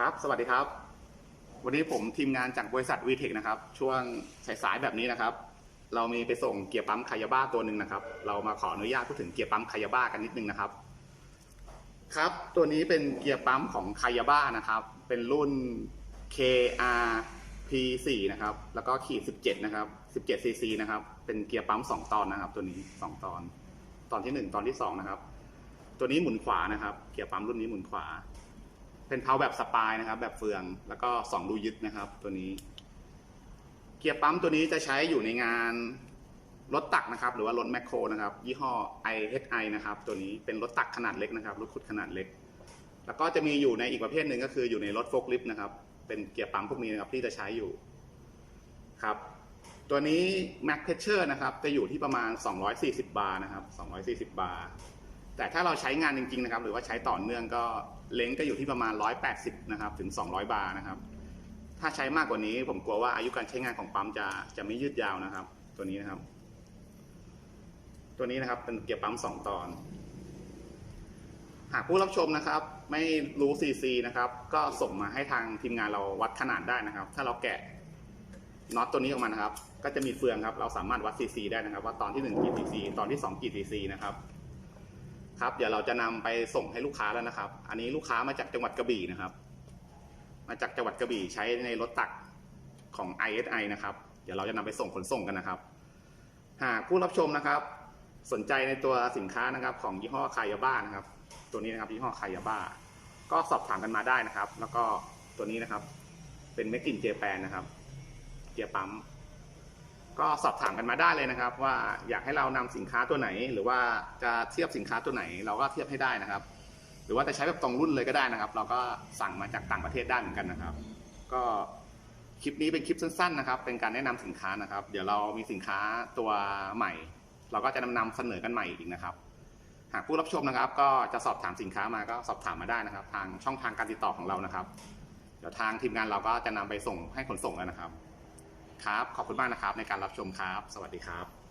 ครับ สวัสดีครับ วันนี้ผมทีมงานจากบริษัทวีเทคนะครับ ช่วงสายๆแบบนี้นะครับ เรามีไปส่งเกียร์ปั๊มคายาบ้าตัวหนึ่งนะครับ เรามาขออนุญาตพูดถึงเกียร์ปั๊มคายาบ้ากันนิดนึงนะครับ ครับ ตัวนี้เป็นเกียร์ปั๊มของคายาบ้านะครับ เป็นรุ่น KR P4 นะครับ แล้วก็ขีด 17 นะครับ 17 cc นะครับ เป็นเกียร์ปั๊ม 2 ตอนนะครับ ตัวนี้ 2 ตอน ตอนที่ 1 ตอนที่ 2 นะครับ ตัวนี้หมุนขวานะครับ เกียร์ปั๊มรุ่นนี้หมุนขวา เป็นเพลาแบบสปายนะครับ แบบเฟืองแล้วก็สองรูยึดนะครับ ตัวนี้ เกียร์ปั๊มตัวนี้จะใช้อยู่ในงานรถตักนะครับ หรือว่ารถแมคโครนะครับ ยี่ห้อ IHI นะครับ ตัวนี้เป็นรถตักขนาดเล็กนะครับรถขุดขนาดเล็ก แล้วก็จะมีอยู่ในอีกประเภทหนึ่งก็คืออยู่ในรถโฟล์คลิฟต์นะครับ เป็นเกียร์ปั๊มพวกนี้นะครับที่จะใช้อยู่ครับ ตัวนี้ Max Pressure นะครับ จะอยู่ที่ประมาณ 240 บาร์นะครับ 240 บาร์ แต่ถ้าเราใช้งานจริงๆนะครับ หรือว่าใช้ต่อเนื่องก็เล้งก็อยู่ที่ประมาณ 180 นะครับ ถึง 200 บาร์นะครับ ถ้าใช้มากกว่านี้ ผมกลัวว่าอายุการใช้งานของปั๊มจะจะไม่ยืดยาวนะครับ ตัวนี้นะครับ ตัวนี้นะครับเป็นเกียร์ปั๊ม 2 ตอน หากผู้รับชมนะครับ ไม่รู้ซีซีนะครับ ก็ส่งมาให้ทางทีมงานเราวัดขนาดได้นะครับ ถ้าเราแกะน็อตตัวนี้ออกมานะครับ ก็จะมีเฟืองครับ เราสามารถวัดซีซีได้นะครับ ว่าตอนที่1กี่ซีซีตอนที่2กี่ซีซีนะครับ ครับเดี๋ยวเราจะนำไปส่งให้ลูกค้าแล้วนะครับ อันนี้ลูกค้ามาจากจังหวัดกระบี่นะครับ มาจากจังหวัดกระบี่ใช้ในรถตักของ ISI นะครับ เดี๋ยวเราจะนำไปส่งขนส่งกันนะครับ หากผู้รับชมนะครับ สนใจในตัวสินค้านะครับ ของยี่ห้อคายาบ้านะครับ ตัวนี้นะครับยี่ห้อคายาบ้า ก็สอบถามกันมาได้นะครับ แล้วก็ตัวนี้นะครับ เป็นเมกินเจแปนนะครับ เกียร์ปั๊ม ก็สอบถามกันมาได้เลยนะครับ ว่าอยากให้เรานำสินค้าตัวไหน หรือว่าจะเทียบสินค้าตัวไหน เราก็เทียบให้ได้นะครับ หรือว่าจะใช้แบบตรงรุ่นเลยก็ได้นะครับ เราก็สั่งมาจากต่างประเทศได้เหมือนกันนะครับ ก็คลิปนี้เป็นคลิปสั้นๆนะครับ เป็นการแนะนำสินค้านะครับ เดี๋ยวเรามีสินค้าตัวใหม่ เราก็จะนำนำเสนอกันใหม่อีกนะครับ หากผู้รับชมนะครับ ก็จะสอบถามสินค้ามาก็สอบถามมาได้นะครับ ทางช่องทางการติดต่อของเรานะครับ เดี๋ยวทางทีมงานเราก็จะนำไปส่งให้ขนส่งแล้วนะครับ ครับ ขอบคุณมากนะครับในการรับชมครับ สวัสดีครับ